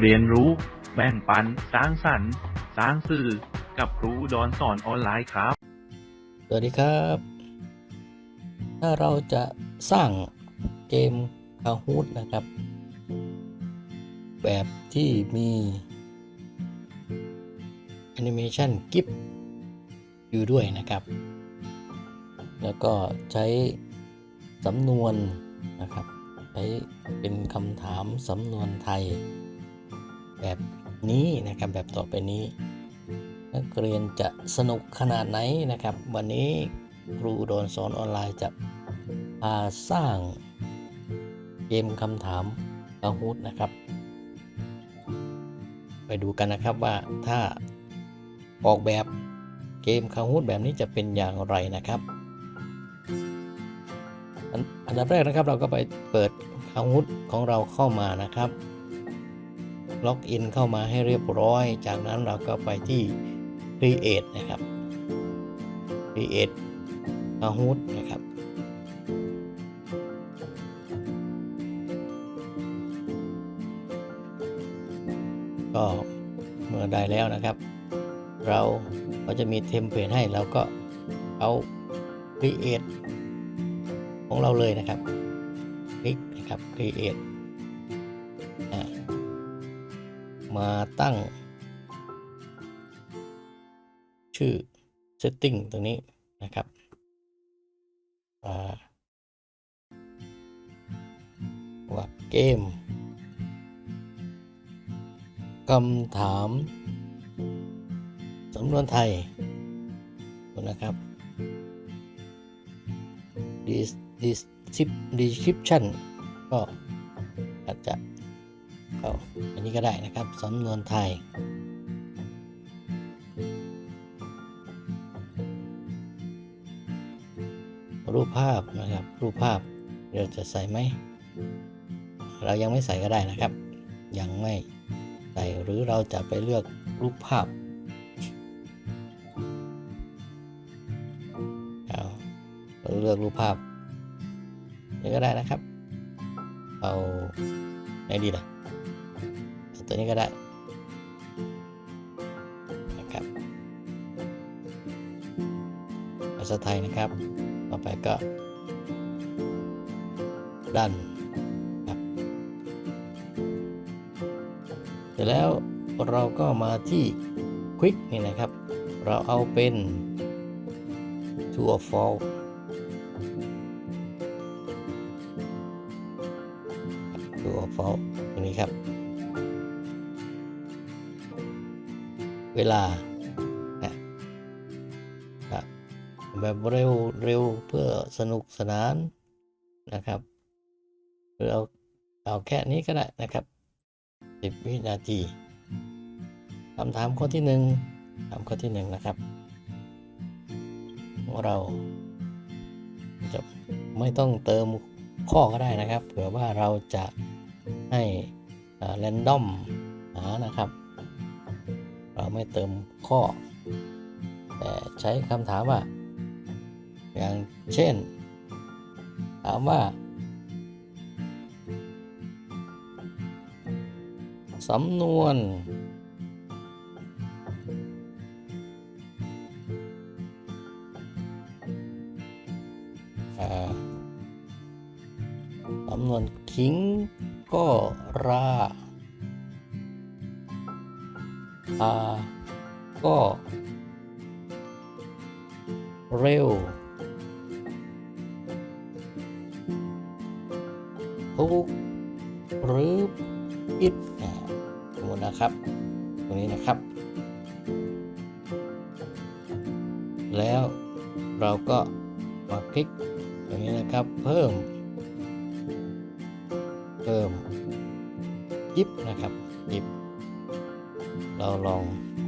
เรียนรู้ แบ่งปัน สร้างสรรค์ สร้างสื่อ กับครูดอนสอนออนไลน์ครับ สวัสดีครับ ถ้าเราจะสร้างเกม Kahoot นะครับ แบบที่มีแอนิเมชันกิฟอยู่ด้วยนะครับ แล้วก็ใช้สำนวนนะครับ ใช้เป็นคำถามสำนวนไทย แบบนี้นะครับแบบต่อไปนี้ นักเรียนจะสนุกขนาดไหนนะครับ วันนี้ครูโดนสอนออนไลน์จะพาสร้างเกมคำถามกาฮูดนะครับ ไปดูกันนะครับว่าถ้าออกแบบเกมคาฮูดแบบนี้จะเป็นอย่างไรนะครับอันอันดับแรกนะครับเราก็ไปเปิดคาฮูดของเราเข้ามานะครับ ล็อกอินเข้ามาให้เรียบร้อย จากนั้นเราก็ไปที่ create นะครับ create Kahoot นะครับ ก็เมื่อได้แล้วนะครับ เราก็จะมีเทมเพลตให้เราก็เอา create ของเราเลยนะครับ คลิกนะครับ create มาตั้ง ชื่อ setting ตรงนี้นะครับว่าเกมคำถามสำนวนไทยนะครับ Dis Dis description ก็ เอาอันนี้ก็ได้นะครับสำนวนไทย รูปภาพนะครับ รูปภาพเราจะใส่ไหม เรายังไม่ใส่ก็ได้นะครับ ยังไม่ใส่หรือเราจะไปเลือกรูปภาพเอาเราเลือกรูปภาพนี่ก็ได้นะครับ เอาไหนดีล่ะ ตัวนี้ก็ได้นะครับภาษาไทยนะครับ ต่อไปก็ ดันครับเสร็จแล้วเราก็มาที่ Quick นี่นะครับ เราเอาเป็น True or False True or False ตรงนี้ เวลานะครับแบบเร็วเร็วเพื่อสนุกสนานนะครับหรือเอาเอาแค่นี้ก็ได้นะครับ 10 วินาทีคำถามข้อที่หนึ่งถามข้อที่หนึ่งนะครับ เราจะไม่ต้องเติมข้อก็ได้นะครับ เผื่อว่าเราจะให้แรนดอมหานะครับ เราไม่เติมข้อ แต่ใช้คำถามว่า อย่างเช่น ถามว่าสำนวน สำนวนคิงก็รา อาก็ เร็ว ทุกหรือผิดสมมตินะครับ ตรงนี้นะครับ แล้วเราก็มาคลิกตรงนี้นะครับ เพิ่ม เพิ่มยิบนะครับยิบ เราลอง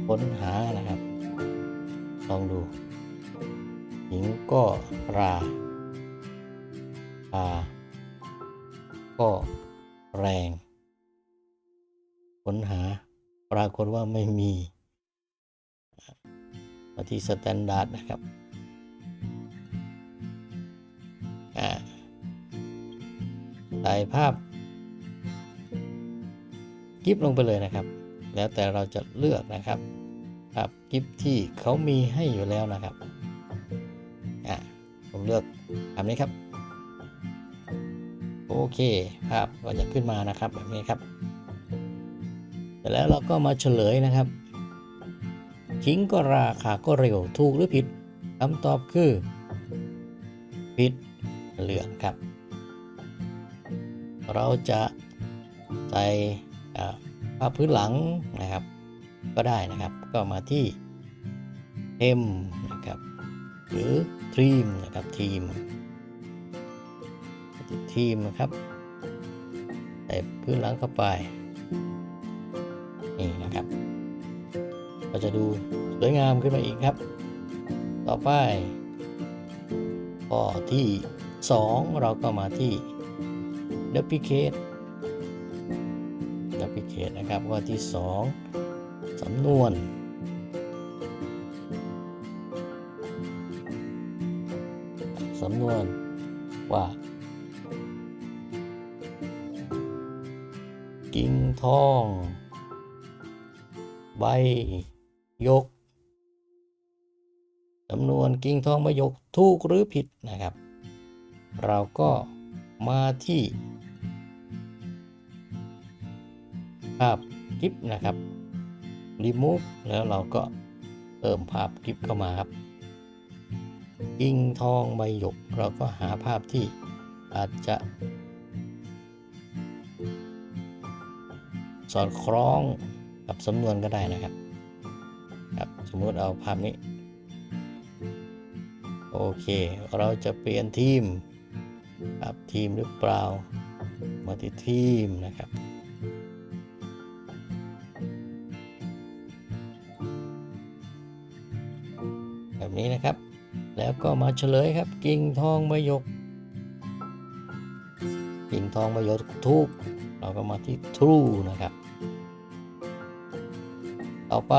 ค้นหานะครับ ลองดู หญิงก็ราอาก็แรง ค้นหาปรากฏว่าไม่มี มาที่สแตนดาร์ดนะครับอ่าถ่ายภาพกิฟลงไปเลยนะครับ แล้วแต่เราจะเลือกนะครับภาพกิฟที่เขามีให้อยู่แล้วนะครับอะผมเลือกแบบนี้ครับ โอเคภาพก็จะขึ้นมานะครับแบบนี้ครับเสร็จแล้วเราก็มาเฉลยนะครับทิ้งก็ราคาก็เร็วถูกหรือผิดคำตอบคือ ผิดเหลืองครับ เราจะใส่ อ่าภาพพื้นหลังนะครับ ก็ได้นะครับ ก็มาที่เทมนะครับ หรือทีมนะครับทีมทีมนะครับใส่พื้นหลังเข้าไปนี่นะครับ ก็จะดูสวยงามขึ้นมาอีกครับ ต่อไปข้อที่ 2 เราก็มาที่ duplicate นะครับ ข้อที่ 2สำนวนสำนวนว่ากิ่งทอง ใบ ยกจำนวนกิ่งทองใบยกถูกหรือผิดนะครับ เราก็มาที่าพกิฟนะครับ remove แล้วเราก็เติมภาพกิฟเข้ามาครับกิ่งทองใบหยก เราก็หาภาพที่อาจจะสอดคล้องกับสำนวนก็ได้นะครับครับ สมมติเอาภาพนี้ โอเค เราจะเปลี่ยนทีมครับทีมหรือเปล่ามาที่ทีมนะครับ นี้นะครับ แล้วก็มาเฉลยครับ กิ่งทองใบหยก กิ่งทองใบหยกทุกเราก็มาที่ true นะครับ ต่อไป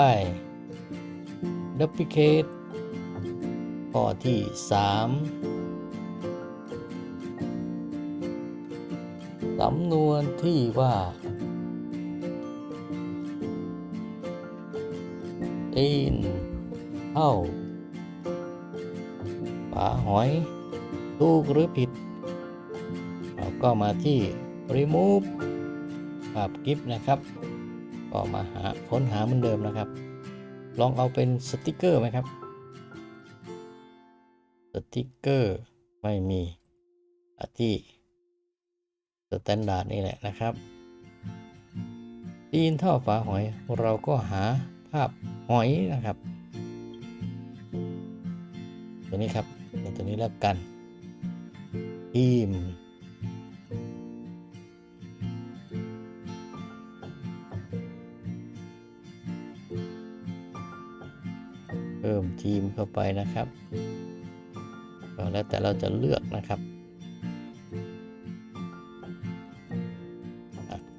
duplicate ข้อที่ 3 สำนวนที่ว่าตีนเท่าาหอย ถูกหรือผิด เราก็มาที่ remove ภาพกิฟนะครับ ก็มาหาค้นหาเหมือนเดิมนะครับ ลองเอาเป็นสติกเกอร์ไหมครับ สติกเกอร์ไม่มีที่สแตนดาร์ดนี่แหละนะครับตีนท่าฝาหอยเราก็หาภาพหอยนะครับ ตัวนี้ครับ ตัวนี้แล้วกันทีมเพิ่มทีมเข้าไปนะครับแล้วแต่เราจะเลือกนะครับ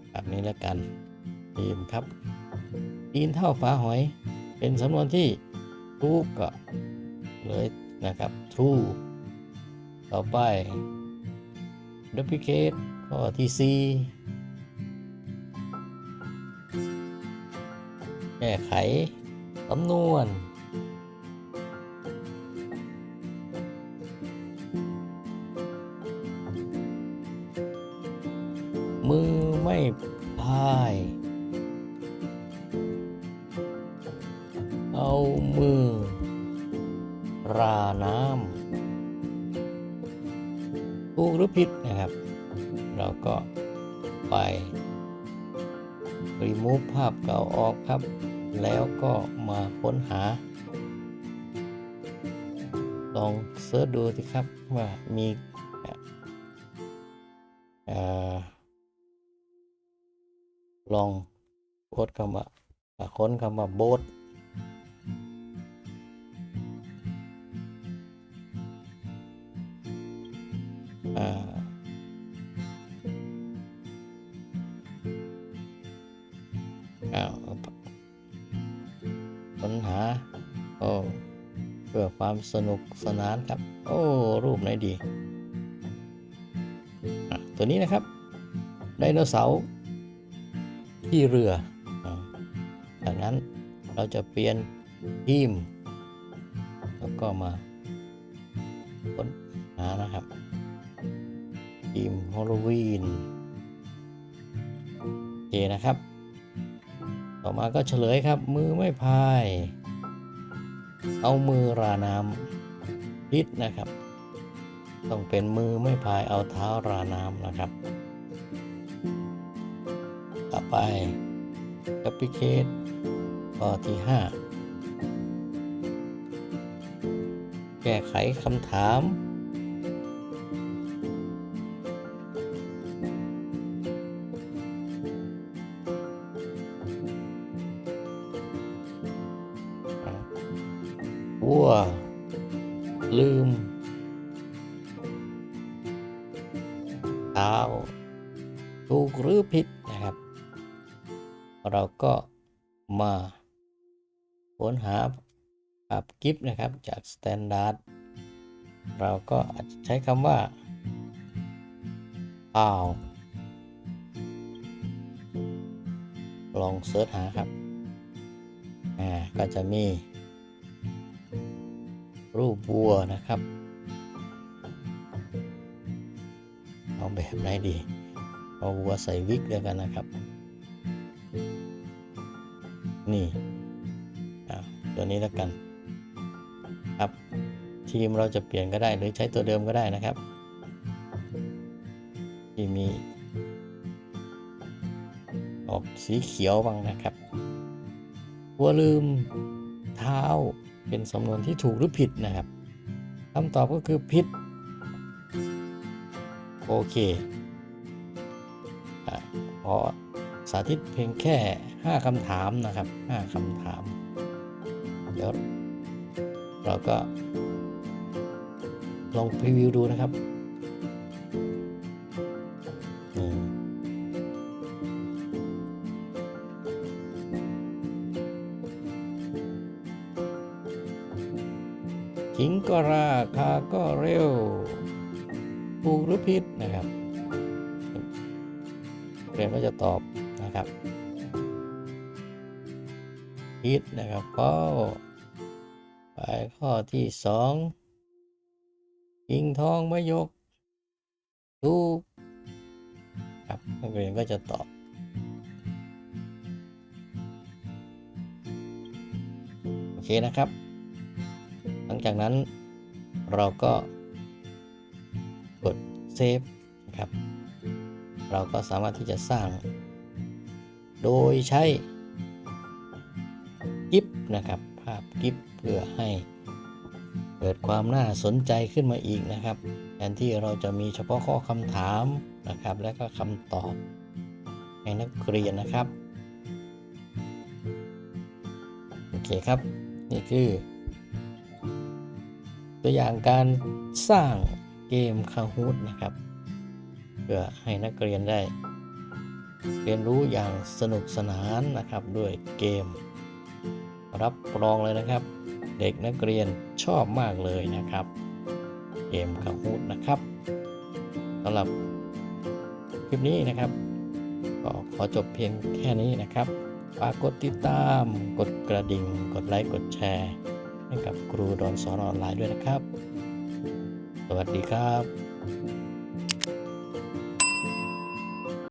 แบบนี้แล้วกันทีมครับทีนเท่าฝาหอย เป็นสำนวนที่ถูกก็เลย นะครับ true ต่อไป duplicate ข้อที่ 4 แก้ไขสำนวน ถูกหรือผิดนะครับ เราก็ไป remove ภาพเก่าออกครับ แล้วก็มาค้นหา ลองเสิร์ชดูสิครับว่ามีอลองโคดคำว่าอ่าค้นคำว่าโบส อ่าอ้าวค้นหา โอ้ เพื่อความสนุกสนานครับ โอ้ รูปไหนดี ตัวนี้นะครับ ไดโนเสาร์ที่เรือจากนั้นเราจะเปลี่ยนทีม แล้วก็มาค้นหานะครับ ทีมฮอลลวีนโอเคนะครับ ต่อมาก็เฉลยครับ มือไม่พาย เอามือราน้ำพิษนะครับ ต้องเป็นมือไม่พายเอาเท้าราน้ำนะครับ ต่อไปแอปพลิเคชข้อที่ 5 แก้ไขคำถาม เท้าถูกหรือผิดนะครับ เราก็มาค้นหาภาพกิฟนะครับจาก Standard เราก็อาจจะใช้คำว่าเปล่าลองเสิร์ชหาครับ อ่า ก็จะมีรูปวัวนะครับ เอาแบบไหนดี เอาวัวใส่วิกแล้วกันนะครับ นี่ตัวนี้แล้วกัน ครับ ทีมเราจะเปลี่ยนก็ได้หรือใช้ตัวเดิมก็ได้นะครับ ที่มี ออกสีเขียวบ้างนะครับวัวลืมเท้าเป็นสำนวนที่ถูกหรือผิดนะครับคำตอบก็คือผิด โอเคอะขอสาธิตเพียงแค่ 5คำถามนะครับ 5คำถาม เดี๋ยวเราก็ ลองพรีวิวดูนะครับขิงก็ราคาก็เร็วถูกหรือผิด นะครับเรียนก็จะตอบนะครับผิดนะครับก็ไปข้อที่สองยิงทองไม่ยกถูกครับนักเรียนก็จะตอบโอเคนะครับ หลังจากนั้นเราก็กด เซฟนะครับ เราก็สามารถที่จะสร้าง โดยใช้กิฟนะครับ ภาพกิฟเพื่อให้เกิดความน่าสนใจขึ้นมาอีกนะครับแทนที่เราจะมีเฉพาะข้อคำถามนะครับ และก็คำตอบให้นักเรียนนะครับ โอเคครับ นี่คือ ตัวอย่างการสร้าง เกมคาฮูดนะครับ เพื่อให้นักเรียนได้ เรียนรู้อย่างสนุกสนานนะครับด้วยเกม รับรองเลยนะครับ เด็กนักเรียนชอบมากเลยนะครับ เกมคาฮูดนะครับสำหรับคลิปนี้นะครับก็ขอจบเพียงแค่นี้นะครับฝากกดติดตาม กดกระดิ่ง กดไลค์ กดแชร์ ให้กับครูดอนสอนออนไลน์ด้วยนะครับ วัสดีครับ